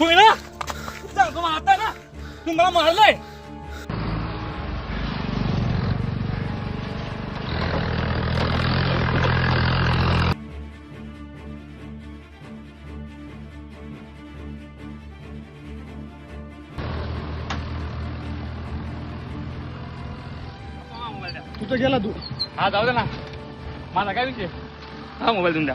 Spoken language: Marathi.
होय ना? सांगतो आता ना? तुम्हाला मारलंय. कुठं गेला तू? हा जाऊ दे ना. माझा काय विषय? हा मोबाईल देऊन द्या.